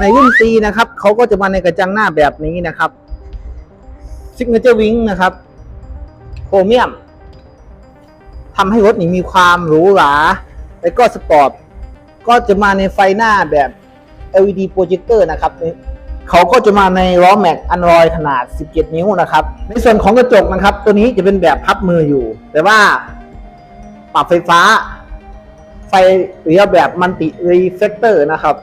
ในรุ่น C นะครับเขาก็จะมาในกระจังหน้าแบบนี้นะครับซิกเนเจอร์วิงนะครับโครเมียมทำให้รถนี่มีความหรูหรา และก็สปอร์ต ก็จะมาในไฟหน้าแบบ LED โปรเจคเตอร์นะครับเขาก็จะมาในล้อแม็กอันรอยขนาด 17 นิ้วนะครับ ในส่วนของกระจกนะครับ ตัวนี้จะเป็นแบบพับมืออยู่ แต่ว่าปรับไฟฟ้า ไฟเลี้ยแบบมันติรีเฟกเตอร์นะครับ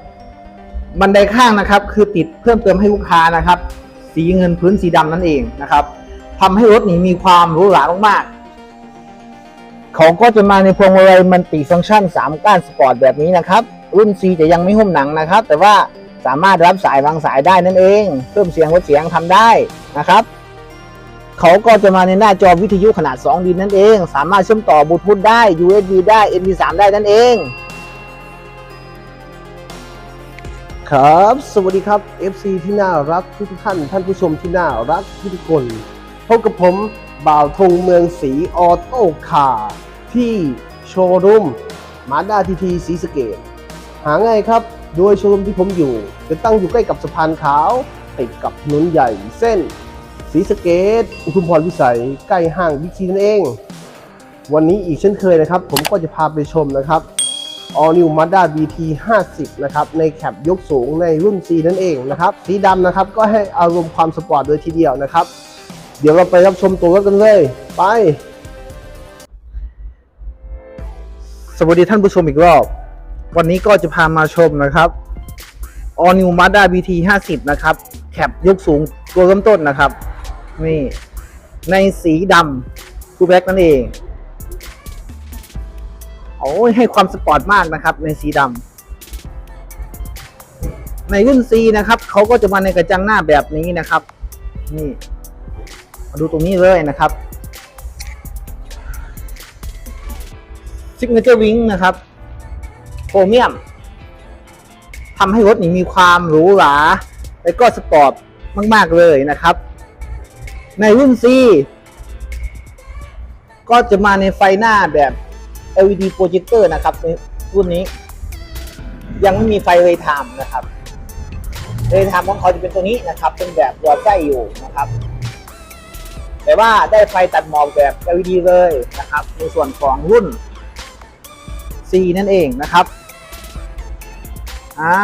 บันไดข้างนะครับ คือติดเพิ่มเติมให้ลูกค้านะครับ สีเงินพื้นสีดำนั่นเองนะครับทำให้รถนี้มีความหรูหรามากๆเขาก็จะมาในพวงมาลัยมันติฟังก์ชัน 3 ก้านสปอร์ตแบบนี้นะครับ รุ่น C จะยังไม่หุ้มหนังนะครับ แต่ว่าสามารถรับสายวางสายได้นั่นเอง เพิ่มเสียงลดเสียงทำได้นะครับเขาก็จะมาในหน้าจอวิทยุขนาด 2 ดินนั่นเอง สามารถเชื่อมต่อบลูทูธได้ USB ได้ MP3 ได้นั่นเอง ครับ สวัสดีครับ FC ที่น่ารักทุกท่าน ท่านผู้ชมที่น่ารักทุกคนพบกับผมบ่าวธงเมืองศรีออโต้คาร์ที่โชว์รูมมาด้าทีทีสีสเกต หาง่ายครับ โดยโชว์รูมที่ผมอยู่ จะตั้งอยู่ใกล้กับสะพานขาวติดกับถนนใหญ่เส้นสีสเกต อุทุมพรวิสัย ใกล้ห้างบิ๊กซีนั่นเอง วันนี้อีกเช่นเคยนะครับ ผมก็จะพาไปชมนะครับ All New Mazda BT 50นะครับในแคปยกสูงในรุ่น C นั่นเองนะครับสีดำนะครับก็ให้อารมณ์ความสปอร์ตเลยทีเดียวนะครับ เดี๋ยวเราไปรับชมตัวรถกันเลย ไป สวัสดีท่านผู้ชมอีกรอบ วันนี้ก็จะพามาชมนะครับ All New Mazda BT 50นะครับแคปยกสูงตัวเริ่มต้นนะครับนี่ในสีดำคูแบ็กนั่นเอง โอ้ยให้ความสปอร์ตมากนะครับในสีดำในรุ่น C นะครับเขาก็จะมาในกระจังหน้าแบบนี้นะครับ นี่ มาดูตรงนี้เลยนะครับซิกเนเจอร์วิงนะครับโครเมียมทำให้รถนี่มีความหรูหรา และก็สปอร์ตมาก ๆ เลยนะครับ ในรุ่น C ก็จะมาในไฟหน้าแบบ LED โปรเจคเตอร์นะครับรุ่นนี้ ยังไม่มีไฟเรย์ไทม์นะครับเรย์ไทม์ของเขาจะเป็นตัวนี้นะครับ เป็นแบบตัวใกล้อยู่นะครับ แต่ว่าได้ไฟตัดหมอกแบบ LED เลยนะครับ ในส่วนของรุ่น C นั่นเองนะครับอ่า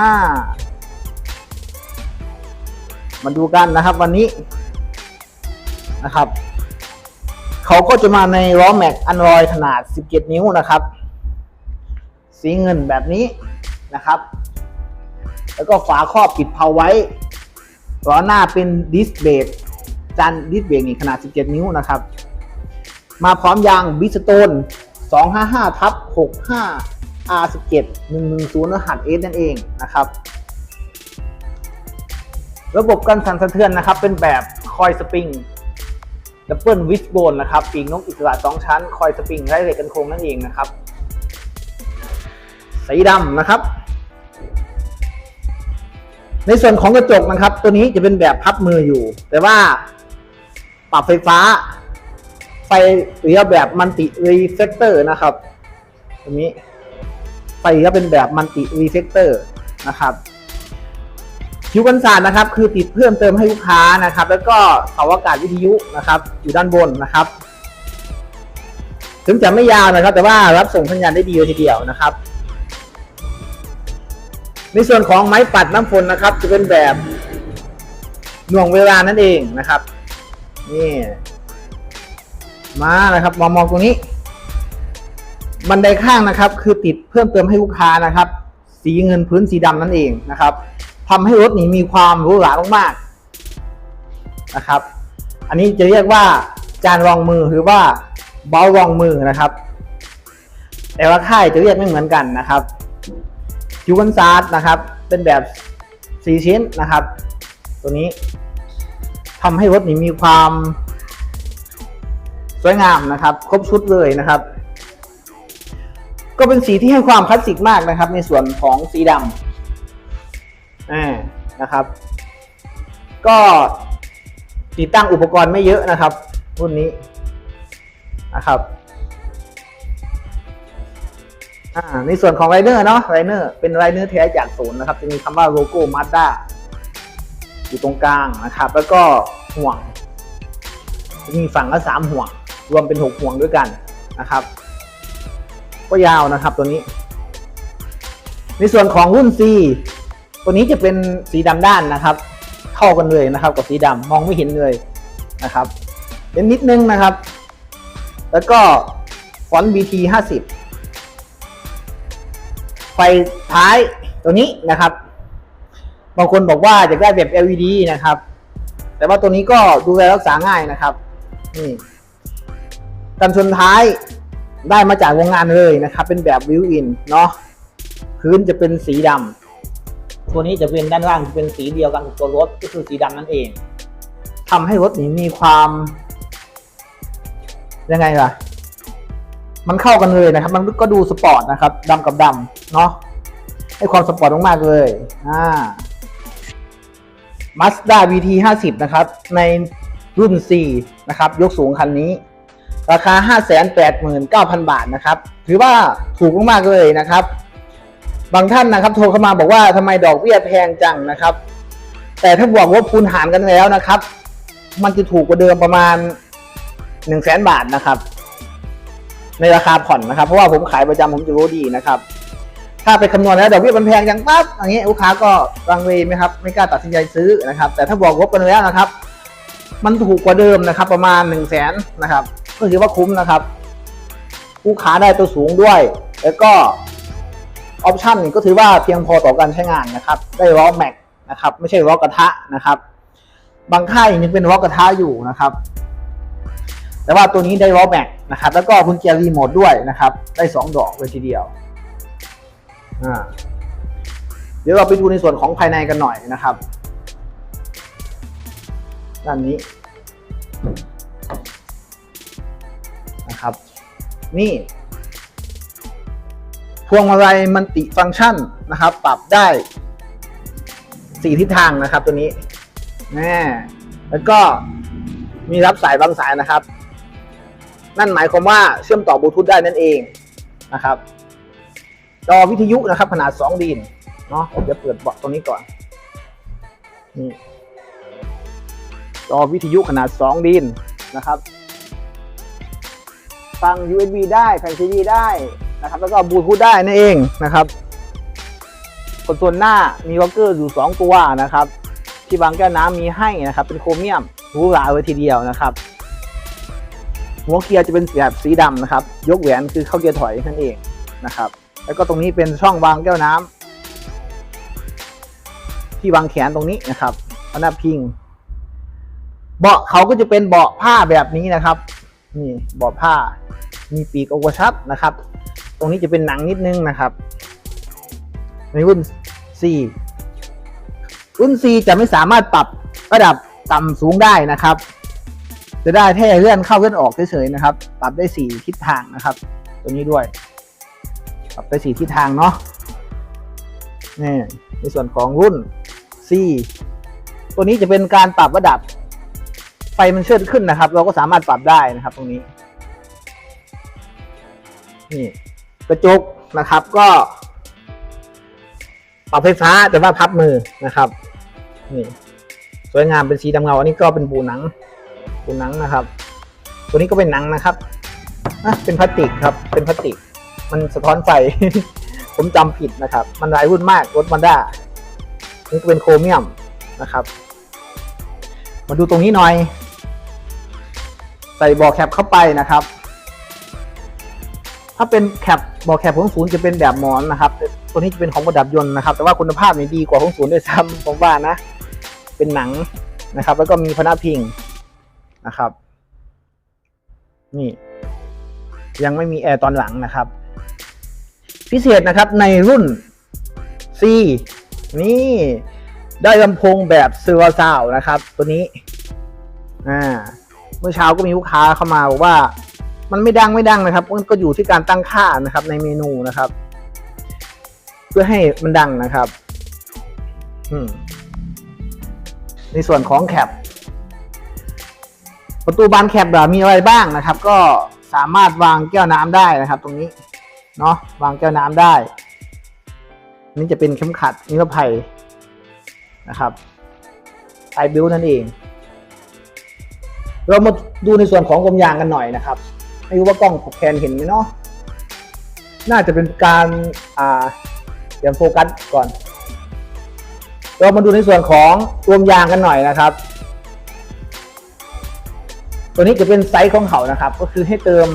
มาดูกันนะครับวันนี้นะครับ เขาก็จะมาในล้อแม็กอันรอยขนาด 17 นิ้วนะครับ สีเงินแบบนี้นะครับ แล้วก็ฝาครอบปิดเพาไว้ล้อหน้าเป็นดิสเบรกจานดิสเบรกนี่ขนาด 17 นิ้วนะครับ มาพร้อมยางบิสโตน255ทับ65 R17 110รหัส S นั่นเองนะครับ ระบบการสั่นสะเทือนนะครับ เป็นแบบคอยสปริง ดับเบิลวิสโบนนะครับปีกนกอิสระสองชั้น คอยสปริงไร้เหล็กกันโครงนั่นเองนะครับ สีดำนะครับ ในส่วนของกระจกนะครับ ตัวนี้จะเป็นแบบพับมืออยู่ แต่ว่าปรับไฟฟ้า ไฟเลี้ยแบบมันติรีเฟกเตอร์นะครับ ตรงนี้ไฟก็เป็นแบบมันติรีเฟกเตอร์นะครับ คิวกันศาสตร์นะครับ คือติดเพิ่มเติมให้ลูกค้านะครับ แล้วก็เสาอากาศวิทยุนะครับ อยู่ด้านบนนะครับ ถึงจะไม่ยาวนะครับ แต่ว่ารับส่งสัญญาณได้ดีเลยทีเดียวนะครับ ในส่วนของไม้ปัดน้ำฝนนะครับ จะเป็นแบบหน่วงเวลานั่นเองนะครับนี่มานะครับมองมองตรงนี้ บันไดข้างนะครับ คือติดเพิ่มเติมให้ลูกค้านะครับ สีเงินพื้นสีดำนั่นเองนะครับ ทำให้รถนี้มีความหรูหรามากๆนะครับ อันนี้จะเรียกว่าจานรองมือหรือว่าเบารองมือนะครับ แต่ว่าค่ายจะเรียกไม่เหมือนกันนะครับคิวกันซาร์ดนะครับ เป็นแบบสีชิ้นนะครับ ตัวนี้ทำให้รถนี้มีความสวยงามนะครับ ครบชุดเลยนะครับ ก็เป็นสีที่ให้ความคลาสสิกมากนะครับ ในส่วนของสีดำ อ่านะครับ ก็ติดตั้งอุปกรณ์ไม่เยอะนะครับ รุ่นนี้นะครับในส่วนของไรเนอร์เนาะไรเนอร์เป็นไรเนอร์แท้จากศูนย์นะครับ จะมีคำว่าโลโก้มาด้าอยู่ตรงกลางนะครับ แล้วก็ห่วง จะมีฝั่งละสามห่วง รวมเป็นหกห่วงด้วยกันนะครับ ก็ยาวนะครับตัวนี้ ในส่วนของรุ่น C ตัวนี้จะเป็นสีดำด้านนะครับ เข้ากันเลยนะครับ กับสีดำมองไม่เห็นเลยนะครับเป็นนิดนึงนะครับ แล้วก็ฟอนต์ BT 50 ไฟท้ายตัวนี้นะครับ บางคนบอกว่าอยากได้แบบ LED นะครับ แต่ว่าตัวนี้ก็ดูแลรักษาง่ายนะครับ นี่กันชนท้ายได้มาจากโรงงานเลยนะครับ เป็นแบบวิวอินเนาะพื้นจะเป็นสีดำ ตัวนี้จะเป็นด้านล่างเป็นสีเดียวกันกับตัวรถก็คือสีดำนั่นเองทำให้รถนี้มีความยังไงล่ะ มันเข้ากันเลยนะครับ มันก็ดูสปอร์ตนะครับดำกับดำเนาะให้ความสปอร์ตมากๆเลยอ่า Mazda VT 50นะครับ ในรุ่น C นะครับ ยกสูงคันนี้ ราคา 589,000 บาทนะครับ ถือว่าถูกมากๆเลยนะครับ บางท่านนะครับ โทรเข้ามาบอกว่าทำไมดอกเบี้ยแพงจังนะครับ แต่ถ้าบวกลบคูณหารกันแล้วนะครับ มันจะถูกกว่าเดิมประมาณ1 0 0 0 0แสนบาทนะครับ ในราคาผ่อนนะครับ เพราะว่าผมขายประจำผมจะรู้ดีนะครับ ถ้าไปคำนวณแล้วดอกเบี้ยมันแพงจังปั๊บอย่างเงี้ยลูกค้าก็รังเลไหมครับไม่กล้าตัดสินใจซื้อนะครับ แต่ถ้าบอกลบกันแล้วนะครับ มันถูกกว่าเดิมนะครับ ประมาณหนึ่งแสนนะครับก็ถือว่าคุ้มนะครับลูกค้าได้ตัวสูงด้วย แล้วก็ ออปชันก็ถือว่าเพียงพอต่อการใช้งานนะครับ ได้ล้อแม็กนะครับ ไม่ใช่ล้อกระทะนะครับ บางค่ายยังเป็นล้อกระทะอยู่นะครับ แต่ว่าตัวนี้ได้ล้อแม็กนะครับ แล้วก็กุญแจรีโมทด้วยนะครับ ได้สองดอกเลยทีเดียว เดี๋ยวเราไปดูในส่วนของภายในกันหน่อยนะครับ ด้านนี้นะครับ นี่ พวงมาลัยมันติฟังก์ชันนะครับ ปรับได้สี่ทิศทางนะครับ ตัวนี้น่แล้วก็มีรับสายบางสายนะครับ นั่นหมายความว่าเชื่อมต่อบลูทูธได้นั่นเองนะครับ จอวิทยุนะครับ ขนาด 2ดีนเนาะผมจะเปิดเบาะตรงนี้ก่อนนี่จอวิทยุขนาด 2ดีนนะครับ ฟัง USB ได้ฟัง CD ได้ นะครับแล้วก็บลูทูธได้นั่นเองนะครับคอนโซลหน้ามีวอลเกอร์อยู่ 2 ตัวนะครับ ที่บางแก้วน้ำมีให้นะครับ เป็นโครเมียมหรูหราเลยทีเดียวนะครับ หัวเกียร์จะเป็นแบบสีดำนะครับ ยกแหวนคือเข้าเกียร์ถอยนั่นเองนะครับ แล้วก็ตรงนี้เป็นช่องวางแก้วน้ำที่วางแขนตรงนี้นะครับพนักพิง เบาะเขาก็จะเป็นเบาะผ้าแบบนี้นะครับนี่เบาะผ้ามีปีกโอเวอร์ชับนะครับ ตรงนี้จะเป็นหนังนิดนึงนะครับในรุ่น C รุ่น C จะไม่สามารถปรับระดับต่ำสูงได้นะครับ จะได้แค่เลื่อนเข้าเลื่อนออกเฉยๆนะครับ ปรับได้สี่ทิศทางนะครับ ตัวนี้ด้วย ปรับไปสี่ทิศทางเนาะนี่ในส่วนของรุ่น C ตัวนี้จะเป็นการปรับระดับ ไฟมันเชิดขึ้นนะครับ เราก็สามารถปรับได้นะครับ ตรงนี้ นี่ กระจกนะครับก็ปรับไฟฟ้าแต่ว่าพับมือนะครับนี่สวยงามเป็นสีดำเงาอันนี้ก็เป็นปูหนังปูหนังนะครับ ตัวนี้ก็เป็นหนังนะครับอะเป็นพลาสติกครับ เป็นพลาสติก มันสะท้อนไฟ ผมจำผิดนะครับ มันหลายรุ่นมากรถมันด้านี่ก็เป็นโครเมียมนะครับ มาดูตรงนี้หน่อย ใส่บอแคปเข้าไปนะครับ ถ้าเป็นแคปบอแคปของศูนย์จะเป็นแบบหมอนนะครับ ตัวนี้จะเป็นของประดับยนต์นะครับ แต่ว่าคุณภาพนี่ดีกว่าของศูนย์ด้วยซ้ำผมว่านะ เป็นหนังนะครับ แล้วก็มีพนักพิงนะครับ นี่ ยังไม่มีแอร์ตอนหลังนะครับ พิเศษนะครับในรุ่น C นี่ได้ลำโพงแบบเซอร์ซาวนะครับ ตัวนี้ อ่า เมื่อเช้าก็มีลูกค้าเข้ามาบอกว่า มันไม่ดังไม่ดังนะครับมันก็อยู่ที่การตั้งค่านะครับ ในเมนูนะครับ เพื่อให้มันดังนะครับ ในส่วนของแคปประตูบานแคปแบบมีอะไรบ้างนะครับ ก็สามารถวางแก้วน้ำได้นะครับ ตรงนี้เนาะวางแก้วน้ำได้นนี่จะเป็นเข็มขัดนิรภัยนะครับไอบิวนั่นเอง เรามาดูในส่วนของกลมยางกันหน่อยนะครับ ไม่รู้ว่ากล้องแพนเห็นไหมเนาะน่าจะเป็นการอ่าเดี๋ยวโฟกัสก่อน เรามาดูในส่วนของรวมยางกันหน่อยนะครับ ตัวนี้จะเป็นไซส์ของเขานะครับ ก็คือให้เติม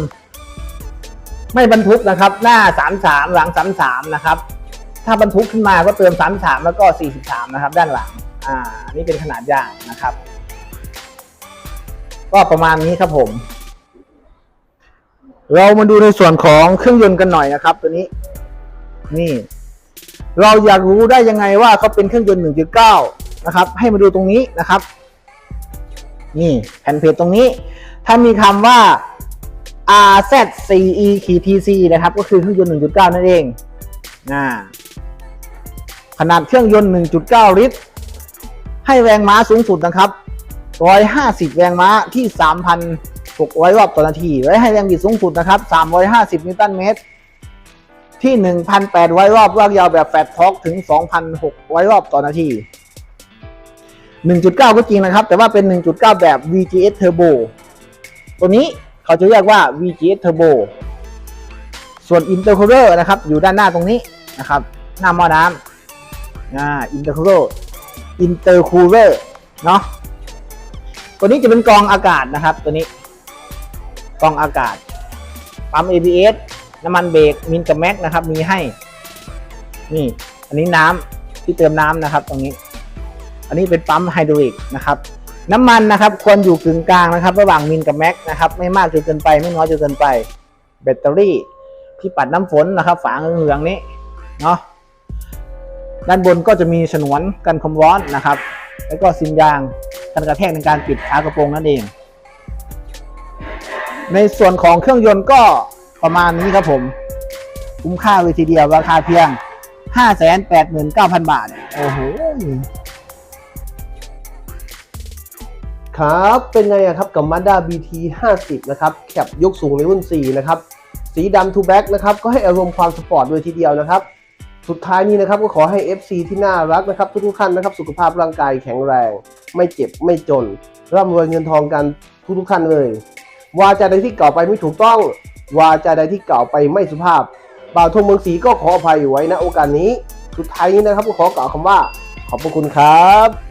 ไม่บรรทุกนะครับ หน้า 33 หลัง 33 นะครับ ถ้าบรรทุกขึ้นมาก็เติม 33 แล้วก็ 43 นะครับ ด้านหลัง อ่า นี่เป็นขนาดยางนะครับ ก็ประมาณนี้ครับผม เรามาดูในส่วนของเครื่องยนต์กันหน่อยนะครับ ตัวนี้ นี่ เราอยากรู้ได้ยังไงว่าเขาเป็นเครื่องยนต์ 1.9 นะครับ ให้มาดูตรงนี้นะครับ นี่แผ่นเพจตรงนี้ ถ้ามีคำว่า RZCE TC นะครับ ก็คือเครื่องยนต์ 1.9 นั่นเองอ่าขนาดเครื่องยนต์ 1.9 ลิตร ให้แรงม้าสูงสุดนะครับ 150 แรงม้าที่ 600 รอบต่อนาทีไว้ให้แรงบิดสูงสุดนะครับ 350 นิวตันเมตร ที่ 1,800 รอบลากยาวแบบแฟตท็อกถึง 2,600 รอบต่อนาที 1.9 ก็จริงนะครับ แต่ว่าเป็น 1.9 แบบ VGS Turbo ตัวนี้เขาจะเรียกว่า VGS Turbo ส่วน Intercooler นะครับ อยู่ด้านหน้าตรงนี้นะครับ หน้าหม้อน้ำอ่า Intercooler Intercooler เนาะตัวนี้จะเป็นกรองอากาศนะครับตัวนี้ กองอากาศ ปั๊ม ABS น้ำมันเบรกมินกับแม็กนะครับ มีให้ นี่ อันนี้น้ำที่เติมน้ำนะครับ ตรงนี้ อันนี้เป็นปั๊มไฮดรอลิกนะครับ น้ำมันนะครับ ควรอยู่กึ่งกลางนะครับ ระหว่างมินกับแม็กนะครับ ไม่มากจนเกินไป ไม่น้อยจนเกินไป แบตเตอรี่ที่ปัดน้ำฝนนะครับ ฝาเหลืองๆนี้ เนาะด้านบนก็จะมีฉนวนกันความร้อนนะครับ แล้วก็ซิมยางกันกระแทกในการปิดฝากระโปรงนั่นเอง ในส่วนของเครื่องยนต์ก็ประมาณนี้ครับผม คุ้มค่าเลยทีเดียวราคาเพียง 589,000 บาท โอ้โหครับ เป็นไงครับกับ Mazda BT 50 นะครับ แคปยกสูงในรุ่น 4 นะครับ สีดำทูแบ็กนะครับ ก็ให้อารมณ์ความสปอร์ตโดยทีเดียวนะครับ สุดท้ายนี้นะครับ ก็ขอให้ FC ที่น่ารักนะครับ ทุกๆท่านนะครับ สุขภาพร่างกายแข็งแรง ไม่เจ็บไม่จน ร่ำรวยเงินทองกันทุกๆท่านเลย วาจาใดที่กล่าวไปไม่ถูกต้อง วาจาใดที่กล่าวไปไม่สุภาพ บ่าวทงเมืองศรีก็ขออภัยไว้นะโอกาสนี้ สุดท้ายนี้นะครับก็ขอกล่าวคำว่า ขอบพระคุณครับ